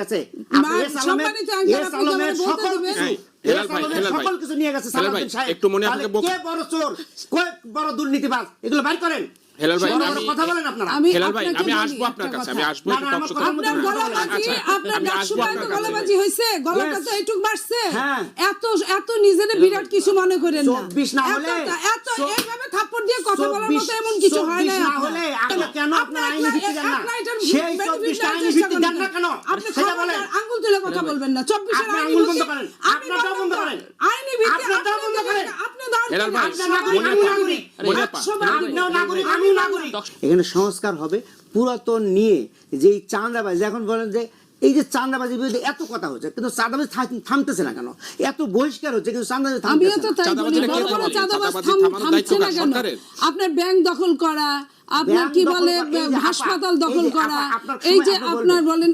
গেছে। সকল কিছু- নিয়ে গেছে। একটু মনে হয় কে বড় চোর? বড় দুর্নীতিবাজ? এগুলো বাইর করেন। হেলাল ভাই, বড় বড় আমি- কথা বলেন আপনারা। আমি হেলাল ভাই আমি আসব আপনার কাছে আমি আসব না, একটু না, পক্ষ আমার থেকে- কথা আপনার গলাবাজি আপনার ডাক আসব তো গলাবাজি হয়েছে? গলাটা তো এইটুক বাড়ছে। এত এত নিজেরে বিরাট কিছু মনে করেন না। 24 না হলে- এত এত এইভাবে থাপ্পড় দিয়ে কথা বলার মতো এমন কিছু হয় না না হলে আপনি কেন? আপনার আইনি ভিত্তি দেন না? সেই 24 আইনি ভিত্তি দেন না কেন? আপনি সেটা বলেন। আঙ্গুল তুলে কথা বলবেন না। 24 এর আপনি আঙ্গুল বন্ধ করেন। আপনি বন্ধ করেন। এখানে সংস্কার হবে পুরাতন নিয়ে যে চাঁদাবাজ এখন বলেন যে এই যে চাঁদাবাজির বিরুদ্ধে এত কথা হচ্ছে কিন্তু চাঁদাবাজি থামতেছে না কেন? এত বহিষ্কার হচ্ছে কিন্তু চাঁদাবাজি থামতেছে না। কেন? আপনার ব্যাংক দখল করা আপনার কি বলে হাসপাতাল দখল করা? এই যে আপনার বলেন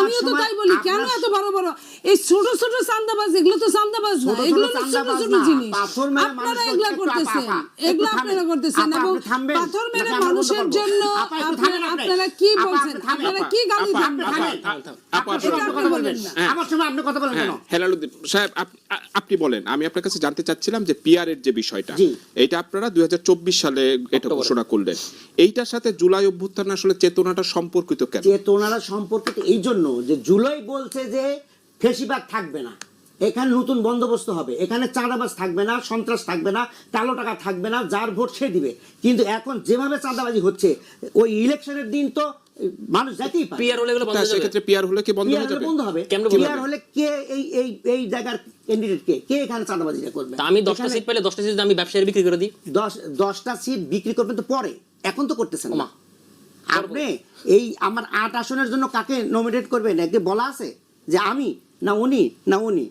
আমিও তো তাই বলি কেন এত বড় বড়? এই ছোট ছোট চাঁদাবাজ এগুলো তো চাঁদাবাজ না এগুলো ছোট ছোট জিনিস। আপনারা এগুলা করতেছেন এগুলো আপনারা করতেছেন। এবং আপনি পাথর মেরে মানুষের জন্য আপনারা কি বলছেন? আপনারা কি গালি বলেন। আপনি বলেন আমি আপনার কাছে জানতে চাচ্ছিলাম যে পিআর এর যে বিষয়টা এটা আপনারা দুই হাজার চব্বিশ সালে এটা ঘোষণা করলেন এইটার সাথে জুলাই অভ্যুত্থান আসলে চেতনাটা সম্পর্কিত কেন? চেতনারা সম্পর্কিত এই জন্য যে জুলাই বলছে যে ফেসিবাদ থাকবে না। এখানে নতুন বন্দোবস্ত হবে। এখানে চাঁদাবাজ থাকবে না সন্ত্রাস থাকবে না কালো টাকা থাকবে না যার ভোট সে দিবে। কিন্তু এখন যেভাবে চাঁদাবাজি হচ্ছে ওই ইলেকশনের দিন তো মানুষ পারে। পিয়ার হলে বন্ধ সেক্ষেত্রে পিআর হলে কি বন্ধ পিয়ার হয়ে যাবে? বন্ধ হবে। পিয়ার হলে কে এই এই এই জায়গার ক্যান্ডিডেট কে? কে এখানে চাঁদাবাজিটা করবে? আমি দশটা সিট পেলে দশটা সিট আমি ব্যবসায়ী বিক্রি করে দিই? দশ দশটা সিট বিক্রি করবেন তো পরে। এখন তো করতেছেন না। আপনি এই আমার আট আসনের জন্য কাকে নমিনেট করবেন? একে বলা আছে যে আমি না উনি না উনি।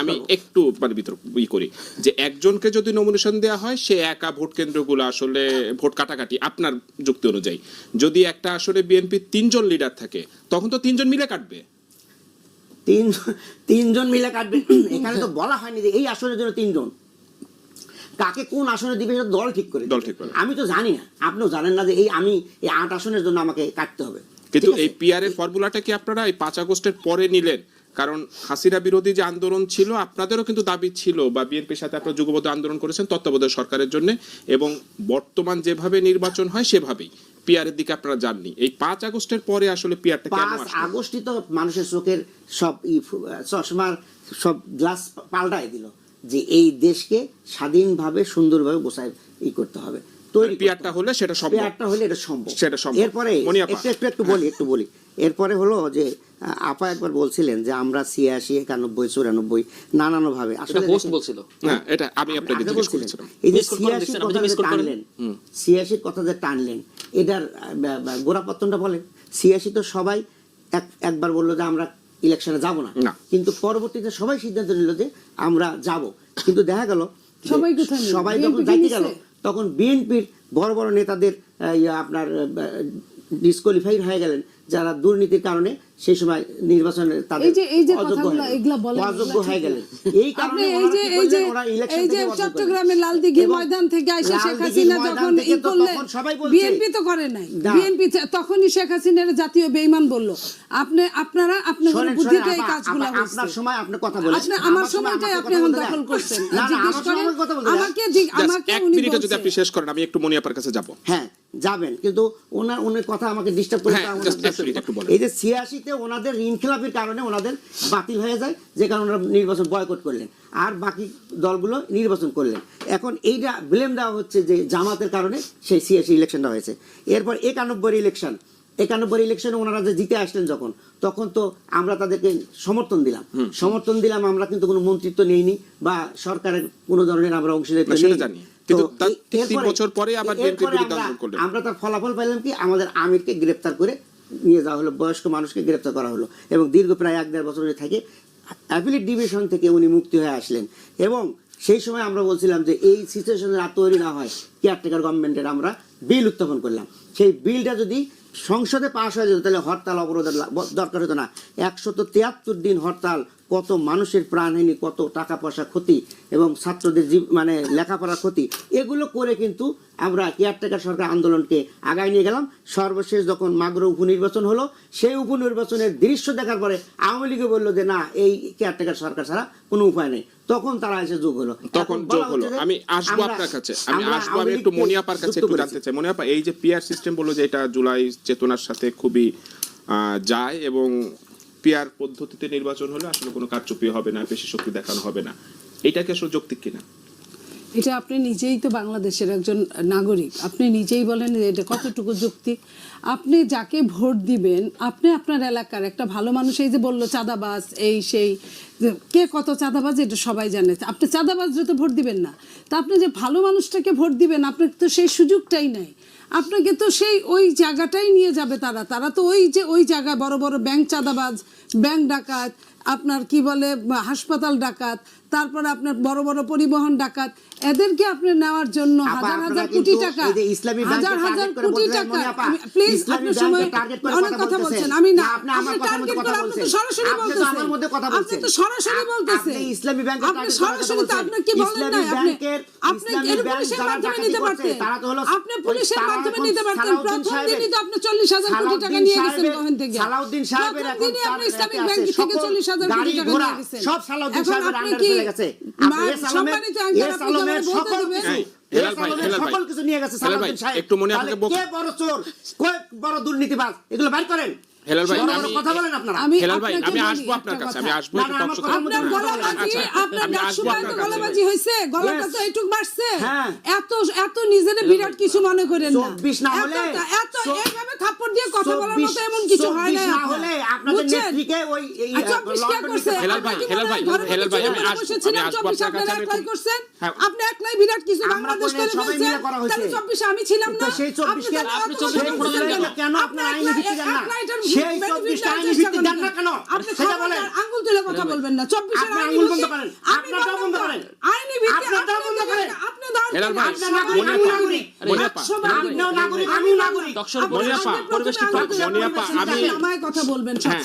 আমি। একটু মানে বিতর্ক ই করি যে একজনকে যদি নমিনেশন দেওয়া হয় সে একা ভোট কেন্দ্রগুলো আসলে ভোট কাটাকাটি আপনার যুক্তি অনুযায়ী। যদি একটা আসলে বিএনপি তিনজন লিডার থাকে তখন তো তিনজন মিলে কাটবে। তিন তিনজন মিলে কাটবে। এখানে তো বলা হয়নি যে এই আসনের জন্য তিনজন। কাকে কোন আসনে দিবে সেটা দল ঠিক করে দল ঠিক করে। আমি তো জানি না। আপনিও জানেন না যে এই আমি এই আট আসনের জন্য আমাকে কাটতে হবে। কিন্তু এই পিআর এর ফর্মুলাটা কি আপনারা এই পাঁচ আগস্টের পরে নিলেন? কারণ হাসিনা বিরোধী যে আন্দোলন ছিল আপনাদেরও কিন্তু দাবি ছিল বা বিএনপির সাথে আপনারা যুগবদ্ধ আন্দোলন করেছেন তত্ত্বাবধায়ক সরকারের জন্য এবং বর্তমান যেভাবে নির্বাচন হয় সেভাবেই পিআর এর দিকে আপনারা যাননি। এই পাঁচ আগস্টের পরে আসলে পিআরটা কেন আসলো? আগস্টই তো মানুষের চোখের সব চশমার সব গ্লাস পাল্টাই দিল। যে এই দেশকে স্বাধীনভাবে সুন্দরভাবে গোছায় ই করতে হবে তৈরি হবে। হলে সেটা সম্ভব। পেয়ারটা হলে এটা সম্ভব। সেটা সম্ভব। এরপরে একটু একটু একটু বলি একটু বলি। এরপরে হলো যে আপা একবার বলছিলেন যে আমরা ছিয়াশি একানব্বই চুরানব্বই নানানো ভাবে আসলে হোস্ট বলছিল। না এটা আমি আপনাকে জিজ্ঞেস করেছিলাম। এই যে আপনি কথা যে? টানলেন ছিয়াশির কথা যে টানলেন এটার গোড়াপত্তনটা বলেন। ছিয়াশি তো সবাই এক- একবার বলল যে আমরা ইলেকশনে যাব না। কিন্তু পরবর্তীতে সবাই সিদ্ধান্ত নিল যে আমরা যাব। কিন্তু দেখা গেল সবাই সবাই যখন যাইতে গেল তখন বিএনপির বড় বড় নেতাদের ইয়ে আপনার ডিসকোয়ালিফাইড হয়ে গেলেন যারা দুর্নীতির কারণে সেই সময় নির্বাচনে তাদের এই যে এই যে কথাগুলো এগুলা বলেন অযোগ্য হয়ে গেলেন। এই কারণে এই যে এই যে করলেন? ওরা election এই যে চট্টগ্রামের লালদিঘি ময়দান থেকে আইসা শেখ হাসিনা যখন ই করলেন তখন সবাই বলছে। বিএনপি তো করে নাই। বিএনপি তখনই শেখ হাসিনার জাতীয় বেঈমান বলল আপনি আপনারা আপনাদের শোনেন, বুদ্ধিতে শোনেন, এই কাজগুলো আপা, আপনার সময় আপনি কথা বলেন। আপনি আমার সময়টাই আমাকে আপনি এখন দখল করছেন। জিজ্ঞেস করেন আমাকে কথা বলতে দেন। আমাকে জিগ- Just আমাকে এক উনি যদি আপনি শেষ করেন আমি একটু মনিয়াপার কাছে যাব। হ্যাঁ। যাবেন। কিন্তু ওনার ওনার কথা আমাকে ডিস্টার্ব করে হ্যাঁ। এই যে ছিয়াশিতে ওনাদের ঋণ কারণে ওনাদের বাতিল হয়ে যায় যে কারণে ওনারা নির্বাচন বয়কট করলেন। আর বাকি দলগুলো নির্বাচন করলেন। এখন এইটা ব্লেম দেওয়া হচ্ছে যে জামাতের কারণে সেই সিএসি ইলেকশনটা হয়েছে। এরপর একানব্বই ইলেকশন একানব্বই ইলেকশনে ওনারা যে জিতে আসলেন যখন তখন তো আমরা তাদেরকে সমর্থন দিলাম। সমর্থন দিলাম আমরা কিন্তু কোনো মন্ত্রিত্ব নেইনি বা সরকারের কোনো ধরনের আমরা অংশীদারিত্ব না, সেটা নেইনি। জানি। কিন্তু তো তার এই- ঠিক তিন বছর পরে আবার বিএনপির বিরুদ্ধে আমরা- আন্দোলন করলেন। আমরা তার ফলাফল পাইলাম কি? আমাদের আমিরকে গ্রেপ্তার করে নিয়ে যাওয়া হলো বয়স্ক মানুষকে গ্রেপ্তার করা হলো এবং দীর্ঘ প্রায় এক দেড় বছর থেকে। অ্যাপিলেট ডিভিশন থেকে উনি মুক্তি হয়ে আসলেন এবং সেই সময় আমরা বলছিলাম যে এই সিচুয়েশনের আর তৈরি না হয় কেয়ারটেকার গভর্নমেন্টের আমরা বিল উত্থাপন করলাম। সেই বিলটা যদি সংসদে পাশ হয়ে যেত তাহলে হরতাল অবরোধের দরকার হতো না। একশত তিয়াত্তর দিন হরতাল কত মানুষের প্রাণহানি কত টাকা পয়সা ক্ষতি এবং ছাত্রদের জীব মানে লেখাপড়ার ক্ষতি এগুলো করে কিন্তু আমরা কেয়ারটেকার সরকার আন্দোলনকে আগায় নিয়ে গেলাম। সর্বশেষ যখন মাগর উপনির্বাচন হলো সেই উপনির্বাচনের দৃশ্য দেখার পরে আওয়ামী লীগে বলল যে না এই কেয়ারটেকার সরকার ছাড়া কোনো উপায় নেই। তখন তারা এসে যোগ হলো। তখন যোগ হলো। আমি আসব আপনার কাছে। আমি আসব আমি একটু মনিয়াপার কাছে একটু জানতে চাই। মনিয়াপা এই যে পিয়ার সিস্টেম বলল যে এটা জুলাই চেতনার সাথে খুবই যায় এবং পিয়ার পদ্ধতিতে নির্বাচন হলে আসলে কোনো কারচুপি হবে না, বেশি শক্তি দেখানো হবে না। এটাকে আসলে যৌক্তিক কিনা? এটা আপনি নিজেই তো বাংলাদেশের একজন নাগরিক। আপনি নিজেই বলেন যে এটা কতটুকু যুক্তি। আপনি যাকে ভোট দিবেন, আপনি আপনার এলাকার একটা ভালো মানুষ, এই যে বলল চাঁদাবাজ, এই সেই কে কত চাঁদাবাজ, এটা সবাই জানে। আপনি চাঁদাবাজ তো ভোট দিবেন না। তা আপনি যে ভালো মানুষটাকে ভোট দিবেন, আপনার তো সেই সুযোগটাই নাই। আপনাকে তো সেই ওই জায়গাটাই নিয়ে যাবে তারা। তারা তো ওই যে ওই জায়গায় বড় বড় ব্যাংক চাঁদাবাজ, ব্যাংক ডাকাত, আপনার কি বলে, হাসপাতাল ডাকাত তারপরে আপনার বড় বড় পরিবহন ডাকাত এদেরকে আপনি নেওয়ার জন্য হাজার হাজার কোটি টাকা ইসলামী হাজার হাজার কোটি টাকা প্লিজ ইসলামী আপনি সময় ব্যাংকে অনেক কথা বলছেন আমি না আপনি টার্গেট করে আপনি তো। সরাসরি আপনি তো বলতেছেন। আমার মধ্যে কথা আপনি তো সরাসরি বলতেছেন। আপনি ইসলামী ব্যাংকের আপনি সরাসরি তো। আপনি কি বলেন না আপনি। আপনি এর ব্যাংক পুলিশের মাধ্যমে নিতে পারতেন। তারা তো হলো- আপনি পুলিশের মাধ্যমে নিতে পারতেন। প্রথম দিনই তো আপনি চল্লিশ হাজার কোটি টাকা নিয়ে গেছেন ওখান থেকে সালাউদ্দিন সাহেবের এখন আপনি তার ইসলামিক ব্যাংক থেকে সকল চল্লিশ হাজার কোটি টাকা নিয়ে গেছেন। সব সালাউদ্দিন সাহেবের আন্ডারে চলে গেছে। সকল কিছু নিয়ে গেছে সালাউদ্দিন সাহেব। একটু মনে তাহলে কে বড় চোর বড় দুর্নীতিবাজ? এগুলো বাইর করেন। হেলাল ভাই, আমি- কথা বলেন আপনারা। আমি হেলাল ভাই আমি আসব আপনার কাছে আমি আসব তে। মতো আপনার গলাবাজি আচ্ছা, আপনার আমি ডাক আসব শুনলে আপনার তো গলাবাজি হয়েছে গলাটা তো একটু বাড়ছে। হ্যাঁ। এত এত নিজের বিরাট কিছু মনে করেন না। 24 না হলে এত এইভাবে থাপ্পড় দিয়ে কথা বলার মতো এমন কিছু হয় না না হলে আপনাদের নেত্রীকে ওই এই, আর 24 কে লন্ডন করছে? নিতে হেলাল ভাই, আপনি হেলাল ভাই, হেলাল ভাই, আমি আসব, বসেছিলেন, আমি আসব 24 আপনার কাছে, আপনারা আমি একলাই বিরাট কিছু বাংলাদেশ করে হয়েছে। তাহলে 24 আমি ছিলাম না। সেই 24 আপনি চব্বিশে তাহলে আপনি অত 24 কথা কে বলছেন করলেন কেন? কেন? আপনার আইনি ভিত্তি জান না? সেই 24 আইনি ভিত্তি জান না কেন? আপনি সেটা বলেন। আঙ্গুল তুলে কথা বলবেন না 24 এর আপনি আইনি আঙ্গুল বন্ধ করেন। আপনারটাও বন্ধ করেন। আইনি ভিত্তি আপনারটাও আপনি বন্ধ করেন। হ্যাঁ,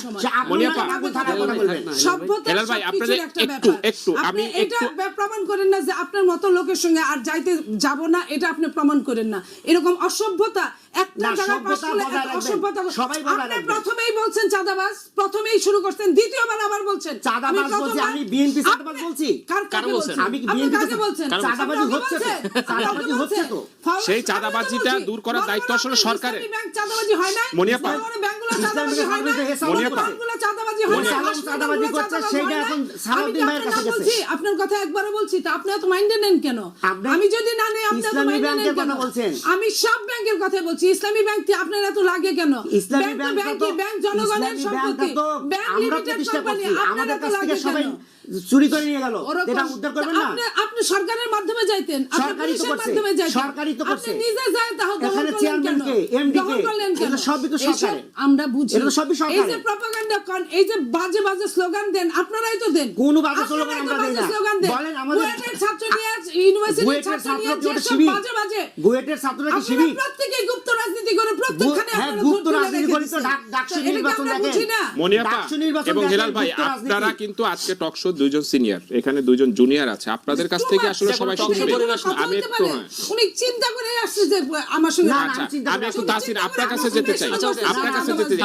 প্রমাণ করেন না যে আপনার মতো লোকের সঙ্গে আর যাইতে যাব না এটা আপনি প্রমাণ করেন না। এরকম অসভ্যতা। প্রথমেই বলছেন চাঁদাবাজ প্রথমেই শুরু করছেন দ্বিতীয়বার আবার বলছেন। চাঁদাবাজ আমি বলছি, আমি BNP চাঁদাবাজ বলছি? কার- কাকে বলছেন? আমি কি আপনি কাকে বলছেন কার বলছেন? চাঁদাবাজি আপনি হচ্ছে হচ্ছে। তো। সেই চাঁদাবাজিটা দূর করার দায়িত্ব আসলে সরকারের। ব্যাংক চাঁদাবাজি হয় না মনিয়া পা। বড় বড় ব্যাংকগুলো ইসলামী চাঁদাবাজি হয় না ব্যাংকগুলো হেসাব মনিয়া পা। ব্যাংকগুলো চাঁদাবাজি হয় না চাঁদাবাজি করছে, সেইটা এখন সালাউদ্দিন ভাইয়ের কাছে গেছে। আপনার কথা একবারও বলছি তা। আপনি এত মাইন্ডে নেন কেন? আমি যদি না নেই আপনি এত ইসলামী মাইন্ডে নেন কেন? আমি সব ব্যাংকের কথা বলছি। ইসলামী ব্যাংক আপনার এত লাগে কেন? ইসলামী ব্যাংক ব্যাংক জনগণের সম্পত্তি। ব্যাংক লিমিটেড কোম্পানি আমাদের কাছ থেকে সবাই চুরি করে নিয়ে গেল এটা উদ্ধার করবেন না আপনি সরকারের মাধ্যমে যাইতেন আপনি সরকারই তো করছে। সরকারই তো আপনি করছে। নিজে যায় তাহলে এখানে চেয়ারম্যান কে? MD কে? এগুলো সবই তো সরকারের। আমরা বুঝি এগুলো সবই এই যে প্রপাগান্ডা কন এই যে বাজে বাজে স্লোগান দেন আপনারাই তো দেন কোনো বাজে স্লোগান আমরা দেই না। বলেন আমাদের- বুয়েটের ছাত্র নিয়ে ইউনিভার্সিটির ছাত্র নিয়ে? বাজে বাজে বুয়েটের ছাত্ররা কি শিবির? প্রত্যেকেই গুপ্ত রাজনীতি করে প্রত্যেকখানে হ্যাঁ, আপনারা গুপ্ত ভোট তুলে রাজনীতি রেখে করি তো ডাকসু তো এটা কি নির্বাচন দেখেন। মনিয়াপা এবং হেলাল ভাই আপনারা কিন্তু আজকে টকশো দুইজন সিনিয়র এখানে দুইজন জুনিয়র আছে। আপনাদের কাছ থেকে আসলে সবাই শুনবে। আমি একটু। উনি চিন্তা করে আসছে যে আমার সঙ্গে না, না, আমি চিন্তা আমি করি একটু তাসির আপনার কাছে যেতে চাই। আচ্ছা, আচ্ছা, আপনার কাছে আচ্ছা, যেতে চাই।